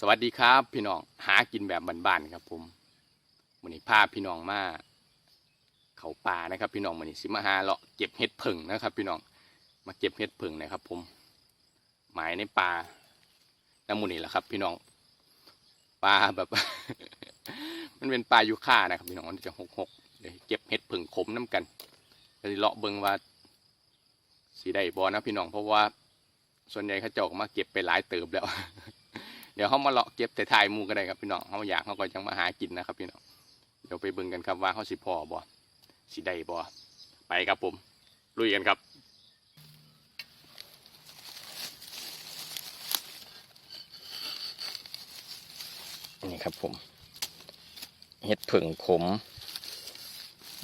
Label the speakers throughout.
Speaker 1: สวัสดีครับ พี่น้องหากินแบบบ้านๆครับผมวันนี้พาพี่น้องมาเขาป่านะครับ พี่น้องวันนี้สิมาหาเลาะเก็บเห็ดผึ่งนะครับ พี่น้องมาเก็บเห็ดผึ่งนะครับ ผมหมายในป่าน้ำมูนี่แหละครับ พี่น้องปลาแบบ มันเป็นปลายูค่านะครับ พี่น้องมันจะหกหกๆเดี๋ยวเก็บเห็ดผึ่งขมน้ำกันจะเลาะเบิ่งว่าสีได้บอนะพี่น้องเพราะว่าส่วนใหญ่เขาเจาก็มาเก็บไปหลายเติบแล้ว ดี๋ยวเขามาเลาะเก็บแต่ทายมูก็ได้ครับพี่น้องเขาอยากเขาก็ยังมาหากินนะครับพี่น้องเดี๋ยวไปเบิ่งกันครับว่าเขาสิพอบ่สิได้บ่ไปครับผมลุยกันครับนี่ครับผมเห็ดผึ่งขม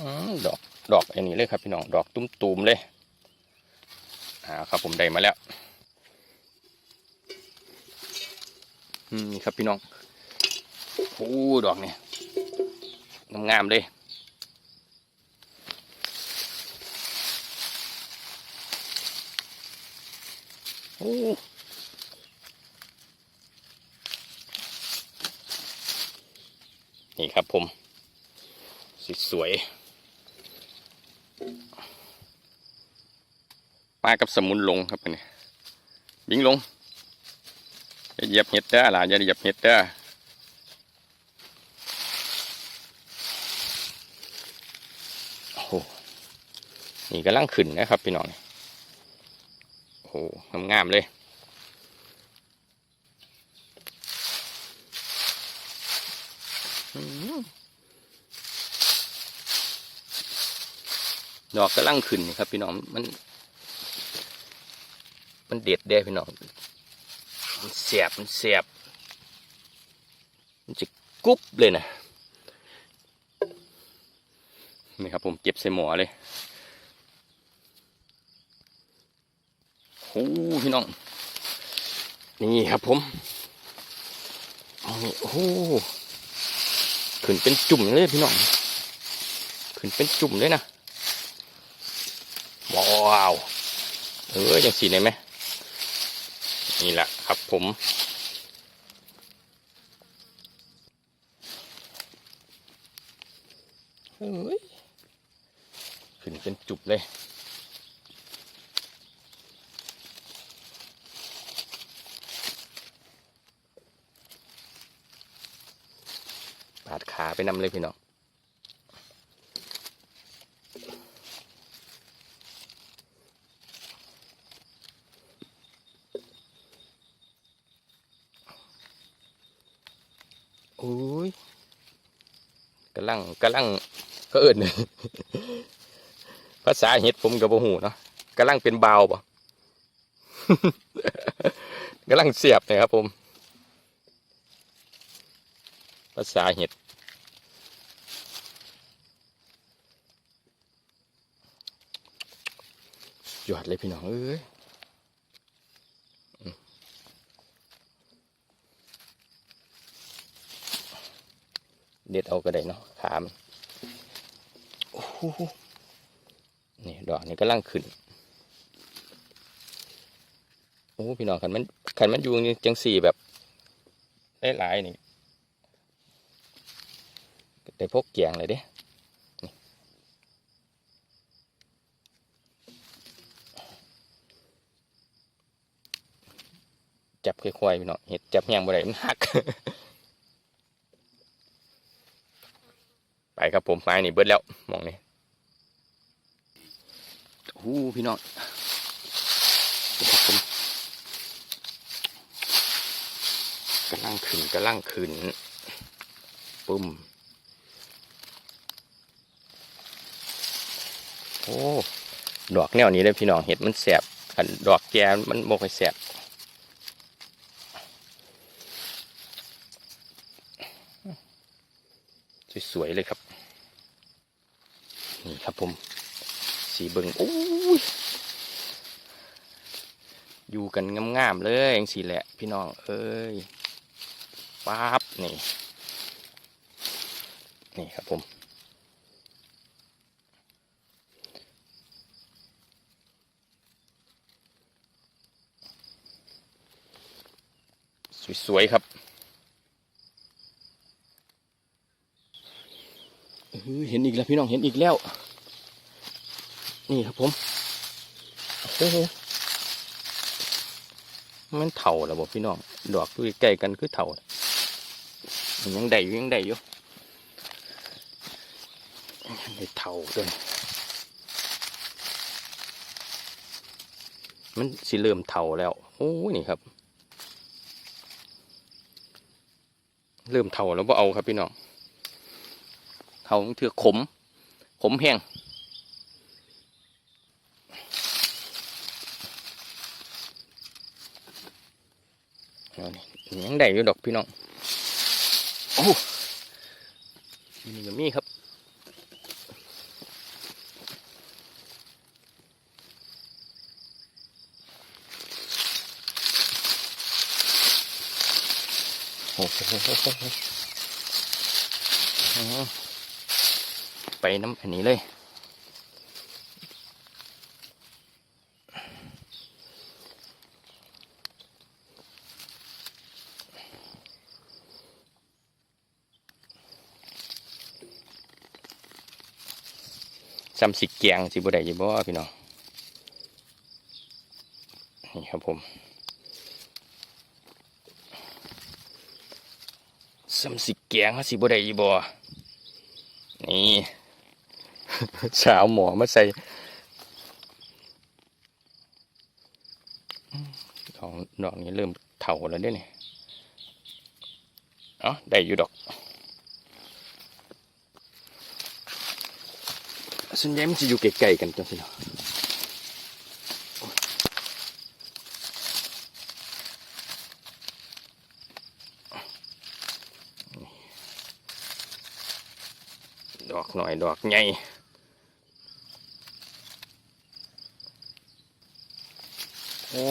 Speaker 1: อมดอกดอกอันนี้เลยครับพี่น้องดอกตุ้มๆเลยอ่าครับผมได้มาแล้ว อืม นี่ครับพี่น้องโอ้ดอกเนี่ยงามๆเลยโอ้นี่ครับผมสสวยปลากับสมุนลงครับอันนี่บิงลง เหยียบเห็ดเด้อหล่ะอย่าเหยียบเห็ดเด้อโอ้โหนี่กำลังขึ้นนะครับพี่น้องโอ้โหงามๆเลยดอกกำลังขึ้นนี่ครับพี่น้องมัน มันเด็ดเด้พี่น้อง มันเสียบมันเสียบ มันจะกรุบเลยนะนี่ครับผมเก็บใส่หมอเลยโอ้พี่น้อง นี่ครับผมนี่โอ้หขึ้นเป็นจุ่มเลยพี่น้อง ขึ้นเป็นจุ่มเลยนะ ว้าว เออยังสีได้ไหม นี่แหละครับผม เฮ้ย ขึ้นเป็นจุบเลยปาดขาไปนำเลยพี่น้อง อ้ยกำลังกำลังก็เอิญภาษาเฮ็ดผมกับโบหูเนาะกำลังเป็นเบาวปะกำลังเสียบเลยครับผม ภาษาเห็ดยอดเลยพี่น้องเอ้ย เด็ดเอาก็ได้เนาะขามนโอ้โหนี่ดอกนี่ก็ล่างขึ้นโอ้พี่น้องขันมันขันมันอยู่นี่จังสี่แบบหลายนี่ได้พกเกียงเลยเด้จับค่อยๆพี่น้องเห็ดจับแห้งบ่ได้มันหัก ไป ครับผมไม้นี่เบิดแล้วมองนี่โอ้พี่น้องผมกำลังขึ้นกำลังขึ้นปุ่มโอ้ดอกแนวนี้เลยพี่น้องเห็ดมันแสบอันดอกแกมันโมกให้แสบสวยๆเลยครับ นี่ครับผมสีเบิงโอ้ยอยู่กันงามๆเลยเองสีแหละ พี่น้องเอ้ยปั๊บนี่นี่ครับผมสวยๆครับ เห็นอีกแล้วพี่น้องเห็นอีกแล้ว นี่ครับผมโอ้โหมันเถ่าแล้วบอกพี่น้องดอกด้วยใกล้กันคือเถ่ายังได้อยู่ยังได้อยู่ได้เถ่าด้วยมันสิเริ่มเถ่าแล้วโอ้นี่ครับ เริ่มเถ่าแล้วว่าเอาครับพี่น้อง เถ่าเถือขม ขมแห้งยังได้อยู่ดอกพี่น้อง โอ้นี่ก็มีครับโอ้โหอ๋อ ไปน้ำอันนี้เลยซ้ำสิแกงสิบ่ได้ยี่บ่พี่น้องนี่ครับผมสำสิแกงเขาสิบ่ได้อีบ่นี่ สาวหมอมาใส่ดอกดอกนี้เริ่มเถาแล้วเด้เนี่ยเอ้าได้อยู่ดอกส่วนใหญ่มันจะอยู่ไกลๆกันจังสิเนาะดอกหน่อย ดอกใหญ่ โอ้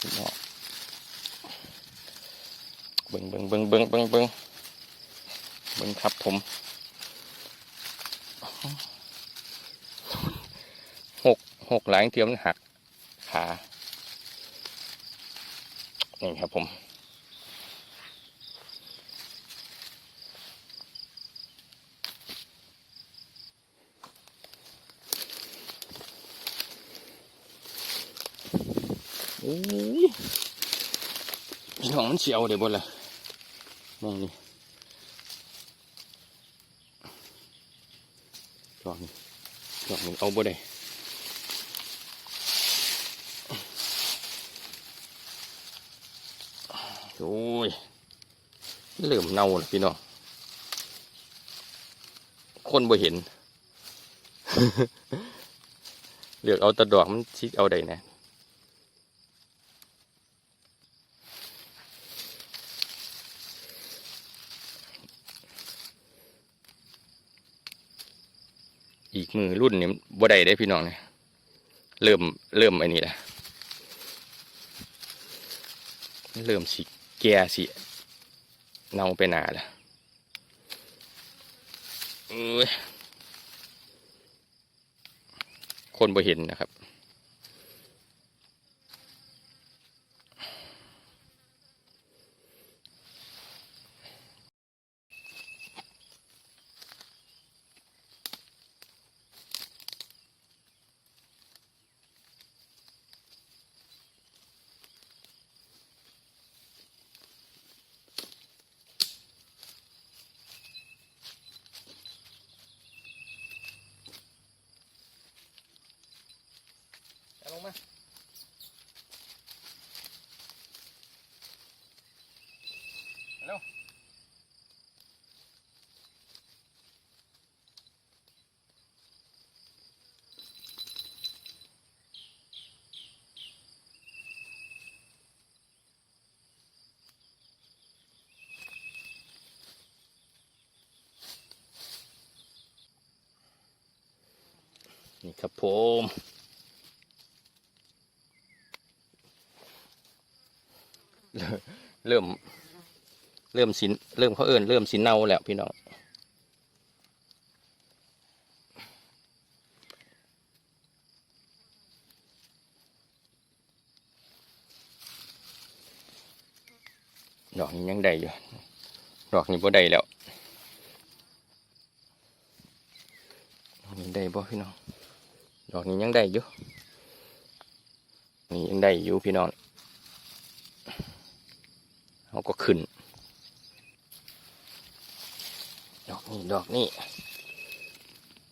Speaker 1: พี่น้องเบิ่งเบิ่งเบิ่งเบิ่งเบิ่งเบิ่งเบิ่งครับผมหกหกหลายเทียมหักขานี่ครับผม อ้ยพี่น้องมันเสียวเดี๋ยวบนเละมองนี่ดอกนี่ดอกนี่เอาบ่ได้โอ้ยเริ่มเน่าแล้วพี่น้อง คนบ่เห็น เลือกเอาตะดอกมันชิเอาได้นะ อีก มือรุ่นนี่บ่ได้ได้พี่น้องเนี่ยเริ่มเริ่มไอ้นี่แหละเริ่มสิแก่สิเน่าไปหนาแล้วเอ้ยคนบ่เห็นนะครับ ครับผมเริ่ม เริ่มสินเริ่มเขาเอินเริ่มสินเน่าแล้วพี่น้องดอกนี้ยังได้อยู่ ดอกนี้บ่ได้แล้วบ่พี่น้อง ดอกนี้ยังได้อยู่นี่ยังได้อยู่พี่น้องเขาก็ขึ้น ดอกนี้ดอกนี้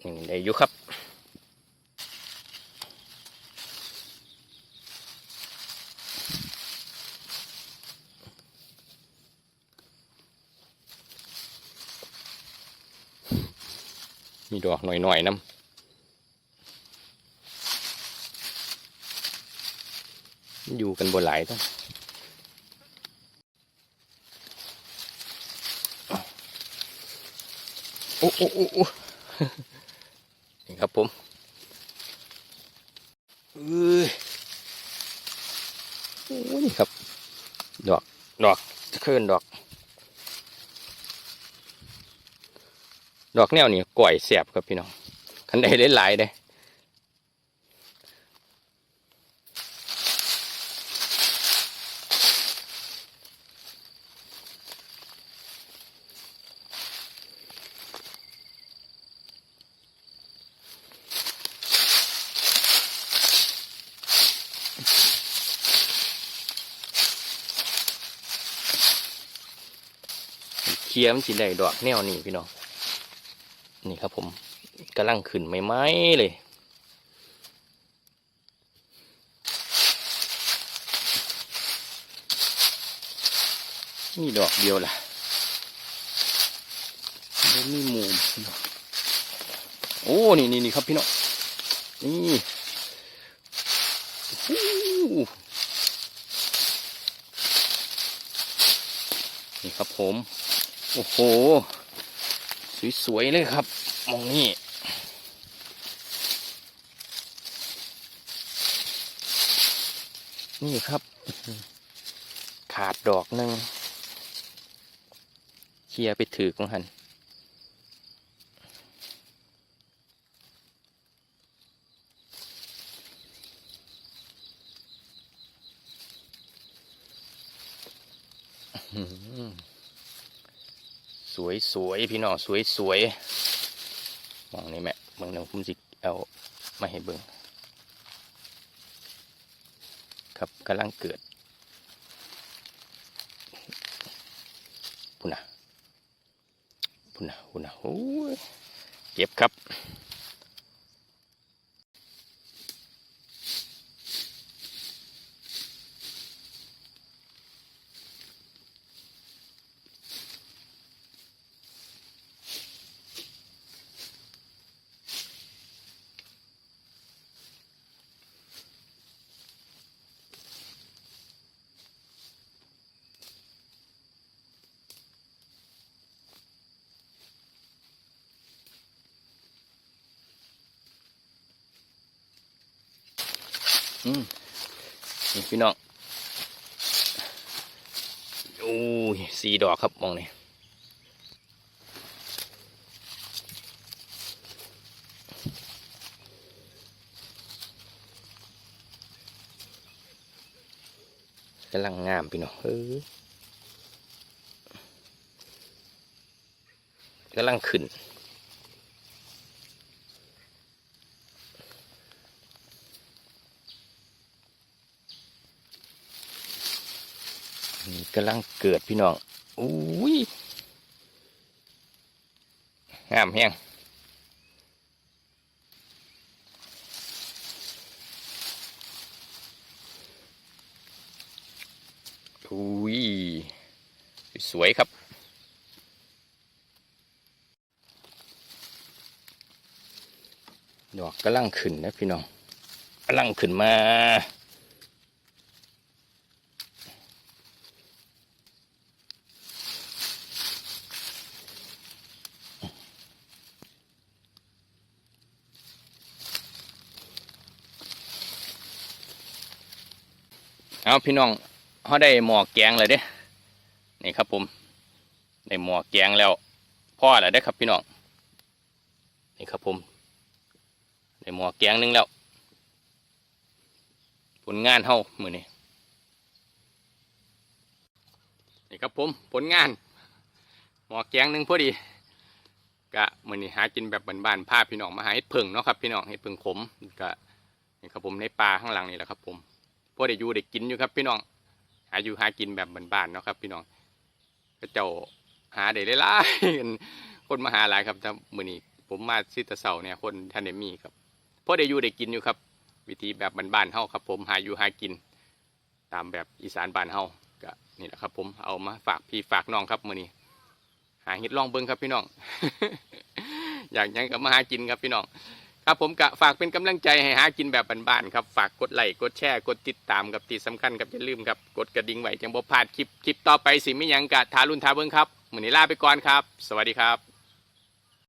Speaker 1: ยังได้อยู่ครับมีดอกหน่อยๆน้ำ อยู่กันบนหลายต้องโอ้โอ้โอ้นี่ครับผมเอ้ยโอ้นี่ครับ ดอก ดอกจะเคลื่อนดอก ดอกแนวนี่ก่อยเสียบครับพี่น้องคันใดได้หลายได้เลย ร์มันสิได้ดอกแนวนี้พี่น้อง นี่ครับผมกำลังขึ้นไม่ไม้เลยนี่ดอกเดียวล่ะไม่มีหมูพี่น้อง โอ้ นี่นี่นี่ครับพี่น้อง นี่โอ้นี่ครับผม โอ้โห สวย ๆ เลยครับ มองนี่ นี่ครับ ขาดดอกหนึ่งเคียร์ไปถือของหันอื้อหือส วยสวยพี่น้องสวยสวยมองนี่แม่เบิ่งเดี๋ยวผมสิเอามาให้เบิ่งครับกำลังเกิดพุ่นนะพุ่นนะพุ่นนะโอ้เก็บครับ นี่พี่น้องโอ้ยสีดอกครับมองนี่กำลังงามพี่น้องเฮ้ยกำลังขึ้น นี่กำลังเกิดพี่น้องอุ้ยงามแฮงอุ้ยสวยครับดอกกำลังขึ้นนะพี่น้องกำลังขึ้นมา เอาพี่น้องเขาได้หมอกแกงเลยเด้นี่ครับผมได้หมอกแกงแล้วพ่อแล้วได้ครับพี่น้องนี่ครับผมได้หมอกแกงหนึงแล้ว ผลงานเฮามือนี้นี่ครับผมผลงานหมอกแกงหนึ่งพอดีกะมือนี้หากินแบบบ้านๆพาพี่น้องมาหาเห็ดเพิ่งเนาะครับพี่น้องเห็ดเพิ่งขมก็นี่ครับผมในป่าข้างหลังนี่แหละครับผม พอได้อยู่ได้กินอยู่ครับ พี่น้อง หาอยู่หากินแบบบ้านๆเนาะครับ พี่น้องก็เจ้าหาได้หลายๆคนมาหาหลายครับแต่มื้อนี้ผมมาซิตะเสาเนี่ยคนท่านได้มีครับพอได้อยู่ได้กินอยู่ครับ วิธีแบบบ้านๆเฮาครับ ผมหาอยู่หากิน ตามแบบอีสานบ้านเฮาก็นี่แหละครับ ผมเอามาฝากพี่ฝากน้องครับมื้อนี้หาเห็ดลองเบิ่งครับพี่น้อง อยากยังก็มาหากินครับพี่น้อง ครับผมกะฝากเป็นกำลังใจให้หากินแบบบ้านๆครับฝากกดไลค์กดแชร์กดติดตามกับที่สำคัญครับอย่าลืมครับกดกระดิ่งไว้จังบ่พลาดคลิปคลิปต่อไปสิไม่ยังกะทารุนทาเบิ้งครับมื้อนี้ลาไปก่อนครับ สวัสดีครับ